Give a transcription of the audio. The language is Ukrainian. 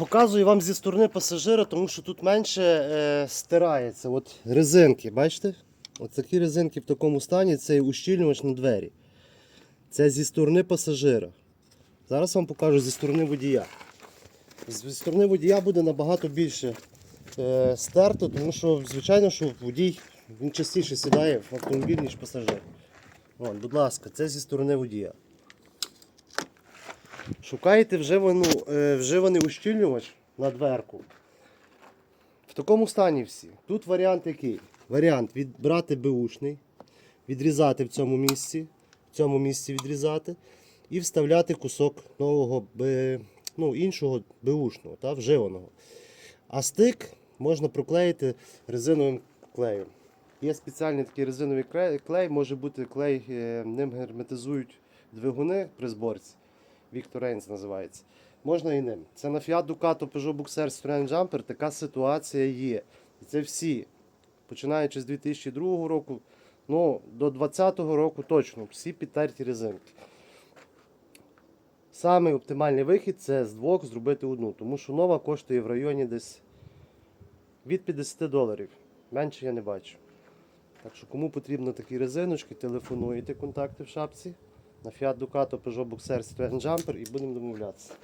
Показую вам зі сторони пасажира, тому що тут менше е, стирається. От резинки, бачите? От такі резинки в такому стані це ущільнювач на двері. Це зі сторони пасажира. Зараз вам покажу зі сторони водія. Зі сторони водія буде набагато більше е, стерто, тому що, звичайно, що водій він частіше сідає в автомобіль, ніж пасажир. Вон, будь ласка, це зі сторони водія. Шукаєте вживану, е, вживаний ущільнювач на дверку. В такому стані всі. Тут варіант який? Варіант відбрати беушний, відрізати в цьому місці, в цьому місці відрізати і вставляти кусок нового ну, іншого беушного, та, вживаного. А стик можна проклеїти резиновим клеєм. Є спеціальний такий резиновий клей, клей може бути клей, е, ним герметизують двигуни при зборці. Віктор Рейнс називається. Можна і ним. Це на Fiat Ducato Peugeot Boxer Citroen Jumper така ситуація є. І це всі, починаючи з 2002 року, ну, до 2020 року точно, всі підтерті резинки. Самий оптимальний вихід це з двох зробити одну, тому що нова коштує в районі десь від 50 доларів. Менше я не бачу. Так що кому потрібно такі резиночки, телефонуйте контакти в шапці на Fiat Ducato Peugeot Boxer Citroen Jumper і будемо домовлятися.